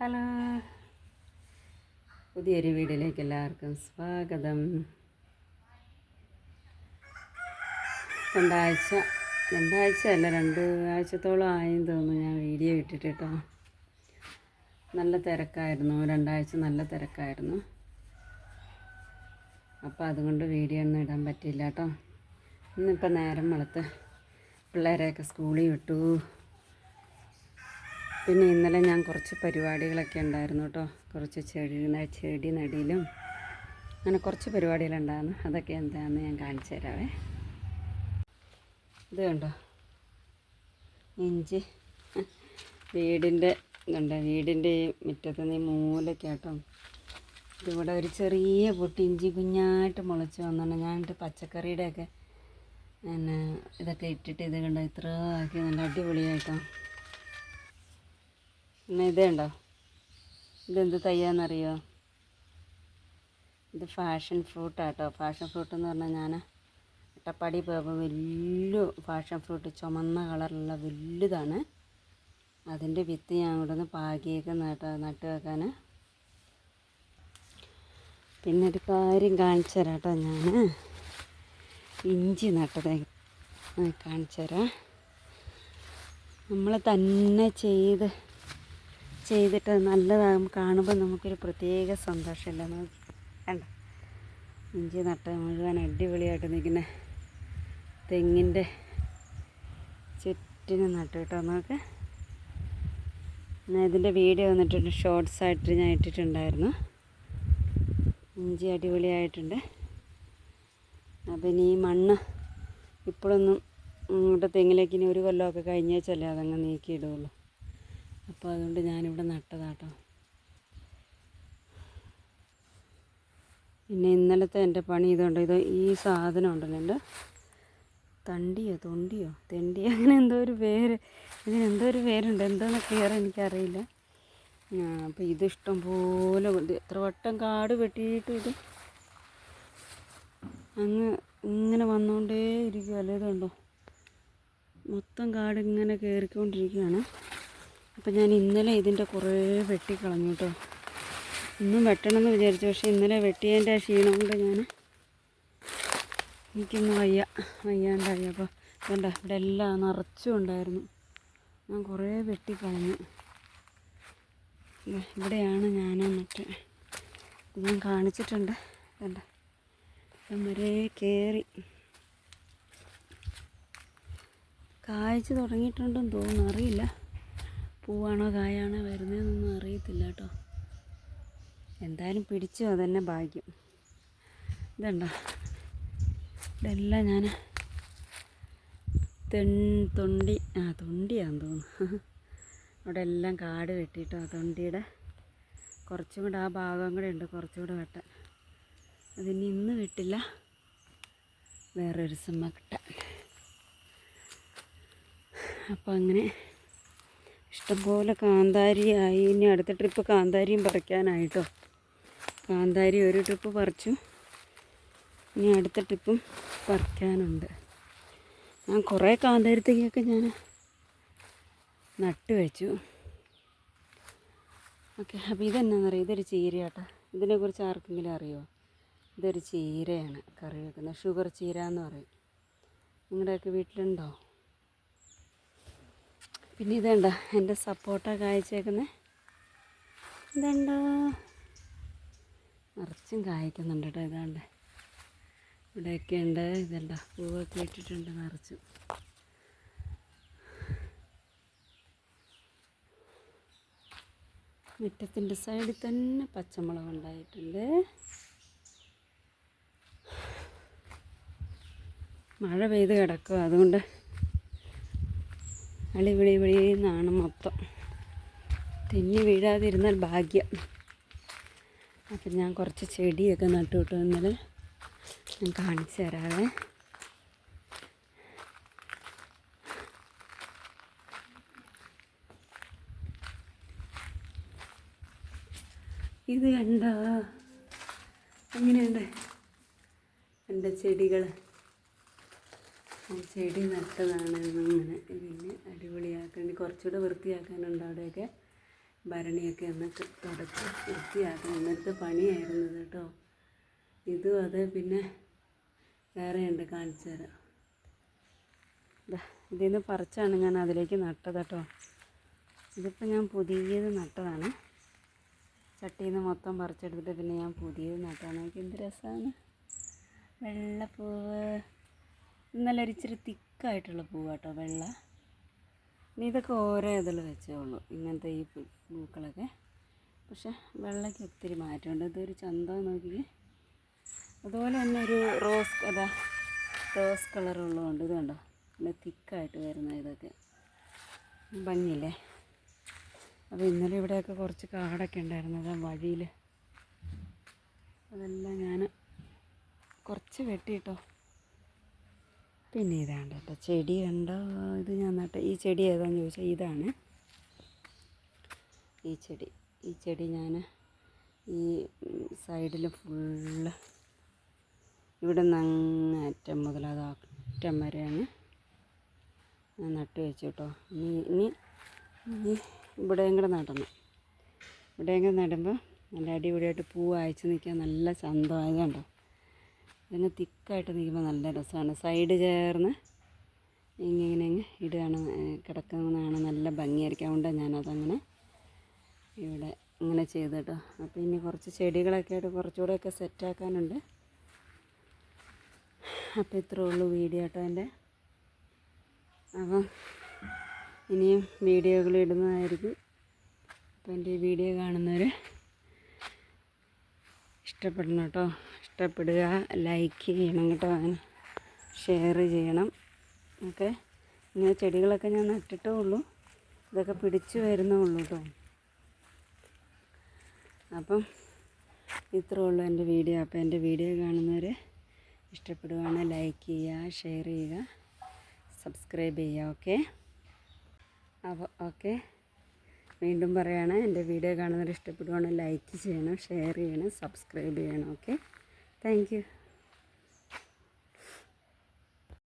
Hello. പുതിയൊരു വീഡിയോയിലേക്ക് എല്ലാവർക്കും സ്വാഗതം. രണ്ടാഴ്ച രണ്ടാഴ്ച അല്ല രണ്ട് ആഴ്ചത്തോളം ആയെന്ന് തോന്നുന്നു ഞാൻ വീഡിയോ ഇട്ടിട്ട് കേട്ടോ നല്ല തിരക്കായിരുന്നു രണ്ടാഴ്ച നല്ല തിരക്കായിരുന്നു. അപ്പോൾ അതുകൊണ്ട് വീഡിയോ ഒന്നും ഇടാൻ പറ്റില്ല കേട്ടോ. ഇന്നിപ്പോൾ നേരം വെളുത്ത് പിള്ളേരെയൊക്കെ സ്കൂളിൽ വിട്ടു. പിന്നെ ഇന്നലെ ഞാൻ കുറച്ച് പരിപാടികളൊക്കെ ഉണ്ടായിരുന്നു കേട്ടോ. കുറച്ച് ചെടി ന- ചെടി നടിയിലും അങ്ങനെ കുറച്ച് പരിപാടികളുണ്ടായിരുന്നു അതൊക്കെ എന്താണെന്ന് ഞാൻ കാണിച്ചു തരാവേ. ഇത് കണ്ടോ? ഇഞ്ചി. വീടിന്റെ ഇതുണ്ട് വീടിന്റെ ഈ മുറ്റത്ത് നിന്ന് മൂലൊക്കെ മൂലക്കാട്ടോ ഇതിവിടെ ഒരു ചെറിയ പൊട്ടി ഇഞ്ചി കുഞ്ഞായിട്ട് മുളച്ച് വന്നുകൊണ്ട് ഞാനിട്ട് പച്ചക്കറിയുടെയൊക്കെ പിന്നെ ഇതൊക്കെ ഇട്ടിട്ട് ഇത് കണ്ടോ? ഇത്ര ആക്കി നല്ല അടിപൊളിയായിട്ടോ. പിന്നെ ഇതേ ഉണ്ടോ ഇതെന്ത് തയ്യാന്നറിയോ? ഇത് ഫാഷൻ ഫ്രൂട്ടാട്ടോ ഫാഷൻ ഫ്രൂട്ട് എന്ന് പറഞ്ഞാൽ ഞാൻ അട്ടപ്പാടി പോയപ്പോൾ വലിയ ഫാഷൻ ഫ്രൂട്ട് ചുമന്ന കളറുള്ള വലുതാണ് അതിന്റെ വിത്ത് ഞാൻ ഇവിടെ നിന്ന് പാകിയൊക്കെ നട്ട് വെക്കാൻ പിന്നെ ഒരു കാര്യം കാണിച്ചു തരാം കേട്ടോ ഞാൻ ഇഞ്ചി നട്ടത് കാണിച്ചു തരാം. നമ്മൾ തന്നെ ചെയ്ത് ചെയ്തിട്ട് നല്ലതാകും കാണുമ്പോൾ നമുക്കൊരു പ്രത്യേക സന്തോഷമില്ല വേണ്ട ഇഞ്ചി നട്ട മുഴുവൻ അടിപൊളിയായിട്ട് നിൽക്കുന്ന തെങ്ങിന്റെ ചുറ്റിന് നട്ടു കേട്ടോ നമുക്ക്. ഞാൻ ഇതിന്റെ വീഡിയോ വന്നിട്ടുണ്ട് ഷോർട്സ് ആയിട്ട് ഞാൻ ഇട്ടിട്ടുണ്ടായിരുന്നു. ഇഞ്ചി അടിപൊളിയായിട്ടുണ്ട്. അപ്പം ഇനി ഈ മണ്ണ് ഇപ്പോഴൊന്നും ഇങ്ങോട്ട് തെങ്ങിലേക്ക് ഇനി ഒരു കൊല്ലമൊക്കെ കഴിഞ്ഞേച്ചല്ലേ അതങ്ങ് നീക്കിയിടുള്ളൂ. അപ്പോൾ അതുകൊണ്ട് ഞാനിവിടെ നട്ടതാട്ടോ. പിന്നെ ഇന്നലത്തെ എന്റെ പണി ഇതുണ്ട് ഇത് ഈ സാധനം ഉണ്ടല്ലോ എന്റെ തണ്ടിയോ തൊണ്ടിയോ? തെണ്ടിയോ അങ്ങനെ എന്തോ ഒരു പേര് ഇതിന് എന്തോ ഒരു പേരുണ്ട് എന്താണെന്ന് ക്ലിയർ എനിക്കറിയില്ല. അപ്പോൾ ഇത് ഇഷ്ടം പോലെ എത്ര വട്ടം കാട് വെട്ടിയിട്ട് ഇത് അങ്ങ് ഇങ്ങനെ വന്നുകൊണ്ടേ ഇരിക്കുമല്ലോ ഇതുണ്ടോ? മൊത്തം കാട് ഇങ്ങനെ കയറിക്കൊണ്ടിരിക്കുകയാണ് അപ്പം ഞാൻ ഇന്നലെ ഇതിന്റെ കുറേ വെട്ടിക്കളഞ്ഞു കേട്ടോ ഇന്നും വെട്ടണമെന്ന് വിചാരിച്ചു പക്ഷേ ഇന്നലെ വെട്ടിയതിന്റെ ക്ഷീണം കൊണ്ട് ഞാൻ എനിക്കൊന്ന് വയ്യ വയ്യാണ്ടായി. അപ്പോൾ വേണ്ട ഇവിടെ എല്ലാം നിറച്ചും ഉണ്ടായിരുന്നു. ഞാൻ കുറേ വെട്ടിക്കളഞ്ഞു ഇവിടെയാണ് ഞാൻ എന്നിട്ട് ഞാൻ കാണിച്ചിട്ടുണ്ട്. ഇപ്പം വരെ കയറി കായ്ച്ചു തുടങ്ങിയിട്ടുണ്ടെന്ന് തോന്നുന്നു അറിയില്ല. പൂവാണോ കായാണോ വരുന്നതെന്നൊന്നും അറിയത്തില്ല കേട്ടോ. എന്തായാലും പിടിച്ചു അതന്നെ ഭാഗ്യം. ഇതുണ്ടോ? ഇതെല്ലാം ഞാൻ തെൺ തൊണ്ടി ആ തൊണ്ടിയാന്ന് തോന്നുന്നു. അവിടെ എല്ലാം കാട് വെട്ടിയിട്ടോ ആ തൊണ്ടിയുടെ കുറച്ചും കൂടെ ആ ഭാഗം കൂടെ ഉണ്ട് കുറച്ചും കൂടെ വെട്ടാൻ. അതിന് ഇന്ന് വെട്ടില്ല. വേറൊരു ദിവസം വെട്ടാൻ അപ്പോൾ അങ്ങനെ ഇഷ്ടംപോലെ കാന്താരിയായി ഇനി അടുത്ത ട്രിപ്പ് കാന്താരിയും പറിക്കാനായിട്ടോ. കാന്താരി ഒരു ട്രിപ്പ് പറിച്ചു. ഇനി അടുത്ത ട്രിപ്പും പറിക്കാനുണ്ട്. ഞാൻ കുറേ കാന്താരിത്തേക്കൊക്കെ ഞാൻ നട്ട് വെച്ചു. ഓക്കെ അപ്പോൾ ഇതെന്നാണെന്നറിയാം ഇതൊരു ചീരയാട്ടോ. ഇതിനെക്കുറിച്ച് ആർക്കെങ്കിലും അറിയുമോ ഇതൊരു ചീരയാണ് കറി വെക്കുന്നത്. ഷുഗർ ചീര എന്ന് പറയും. നിങ്ങളുടെയൊക്കെ വീട്ടിലുണ്ടോ? പിന്നെ ഇതേണ്ട? എന്റെ സപ്പോർട്ട കായ്ച്ചേക്കുന്നത് ഇതെന്താ? നിറച്ചും കായ്ക്കുന്നുണ്ട് കേട്ടോ ഇതാണ്ട്. ഇവിടെയൊക്കെ ഉണ്ട്. ഇതുണ്ട പൂവൊക്കെ ഇട്ടിട്ടുണ്ട് നിറച്ചും. മുറ്റത്തിന്റെ സൈഡിൽ തന്നെ പച്ചമുളക് ഉണ്ടായിട്ടുണ്ട്. മഴ പെയ്ത് കിടക്കുക അതുകൊണ്ട് അളി വിളി നിന്നാണ് മൊത്തം. തെന്നി വീഴാതിരുന്നാൽ ഭാഗ്യം. അപ്പം ഞാൻ കുറച്ച് ചെടിയൊക്കെ നട്ടുവിട്ടു ഇന്നലെ ഞാൻ കാണിച്ചു തരാവേ. ഇത് കണ്ടോ? എങ്ങനെയുണ്ട്? എന്റെ ചെടികൾ ചെടി നട്ടതാണ് അങ്ങനെ പിന്നെ അടിപൊളിയാക്കാൻ കുറച്ചുകൂടെ വൃത്തിയാക്കാനുണ്ട് അവിടെയൊക്കെ ഭരണിയൊക്കെ ഒന്ന് തുടച്ച് വൃത്തിയാക്കണം. ഇന്നത്തെ പണിയായിരുന്നു കേട്ടോ. ഇതും അത് പിന്നെ വേറെ ഉണ്ട് കാണിച്ചു തരാം. ഇതിൽ നിന്ന് പറിച്ചാണ് ഞാൻ അതിലേക്ക് നട്ടത് കേട്ടോ. ഇതിപ്പോൾ ഞാൻ പുതിയത് നട്ടതാണ്. ചട്ടിയിൽ നിന്ന് മൊത്തം പറിച്ചെടുത്തിട്ട് പിന്നെ ഞാൻ പുതിയത് നട്ടതാണ്. എനിക്ക് എന്ത് രസമാണ്. വെള്ളപ്പൂവ്. ഇന്നലെ ഒരു ഇച്ചിരി തിക്കായിട്ടുള്ള പൂവ് കേട്ടോ വെള്ള. ഇനി ഇതൊക്കെ ഓരോ ഇതിൽ വെച്ചേ ഉള്ളൂ ഇങ്ങനത്തെ ഈ പൂക്കളൊക്കെ. പക്ഷെ വെള്ളയ്ക്ക് ഒത്തിരി മാറ്റമുണ്ട്. ഇതൊരു ചന്ത നോക്കി അതുപോലെ തന്നെ ഒരു റോസ് അതാ റോസ് കളറുള്ളതുകൊണ്ട് ഇത് കണ്ടോ? നല്ല തിക്കായിട്ട് വരുന്ന ഇതൊക്കെ. ഭംഗിയില്ലേ? അപ്പോൾ ഇന്നലെ ഇവിടെയൊക്കെ കുറച്ച് കാടൊക്കെ ഉണ്ടായിരുന്നത് വഴിയിൽ അതെല്ലാം ഞാൻ കുറച്ച് വെട്ടിയിട്ടോ. പിന്നെ ഇതാണ്ട് കേട്ടോ. ചെടി കണ്ടോ? ഇത് ഞാൻ നട്ട. ഈ ചെടി ഏതാണെന്ന് ചോദിച്ചാൽ ഇതാണ്. ഈ ചെടി. ഈ ചെടി ഞാൻ ഈ സൈഡിൽ ഫുള്ള് ഇവിടെ നിന്ന് അറ്റം മുതൽ അത് അറ്റം വരെയാണ് ഞാൻ നട്ട് വെച്ചു കേട്ടോ. ഇനി ഇനി ഇനി ഇവിടെയും കൂടെ നടണം. ഇവിടെയും കൂടെ നടുമ്പോൾ നല്ല അടിപൊളിയായിട്ട് പൂ അയച്ച് നിൽക്കാൻ നല്ല ചന്തമായത് ഇതിന് തിക്കായിട്ട് നിൽക്കുമ്പോൾ നല്ല രസമാണ് സൈഡ് ചേർന്ന് ഇങ്ങനെ ഇങ്ങ് ഇടുകയാണ് കിടക്കുന്നതാണ് നല്ല ഭംഗിയായിരിക്കും. അതുകൊണ്ട് ഞാനതങ്ങനെ ഇവിടെ ഇങ്ങനെ ചെയ്ത് കേട്ടോ അപ്പോൾ ഇനി കുറച്ച് ചെടികളൊക്കെ ആയിട്ട് കുറച്ചുകൂടെയൊക്കെ സെറ്റാക്കാനുണ്ട് അപ്പോൾ ഇത്രേ ഉള്ളൂ വീഡിയോ കേട്ടോ എന്റെ. അപ്പം ഇനിയും വീഡിയോകൾ ഇടുന്നതായിരിക്കും. അപ്പോൾ എന്റെ ഈ വീഡിയോ കാണുന്നവർ ഇഷ്ടപ്പെടണം കേട്ടോ. ഇഷ്ടപ്പെടുക ലൈക്ക് ചെയ്യണം കേട്ടോ. ഷെയർ ചെയ്യണം. ഓക്കെ? ഇങ്ങനെ ചെടികളൊക്കെ ഞാൻ നട്ടിട്ടേ ഉള്ളൂ. ഇതൊക്കെ പിടിച്ചു വരുന്നേ ഉള്ളൂ കേട്ടോ. അപ്പം ഇത്രേ ഉള്ളൂ എന്റെ വീഡിയോ. അപ്പോൾ എന്റെ വീഡിയോ കാണുന്നവർ ഇഷ്ടപ്പെടുവാണ് ലൈക്ക് ചെയ്യുക ഷെയർ ചെയ്യുക സബ്സ്ക്രൈബ് ചെയ്യുക ഓക്കെ? അപ്പോൾ ഓക്കെ? വീണ്ടും പറയുകയാണ് എന്റെ വീഡിയോ കാണുന്നവർ ഇഷ്ടപ്പെടുവാണ് ലൈക്ക് ചെയ്യണം ഷെയർ ചെയ്യണം സബ്സ്ക്രൈബ് ചെയ്യണം ഓക്കെ? thank you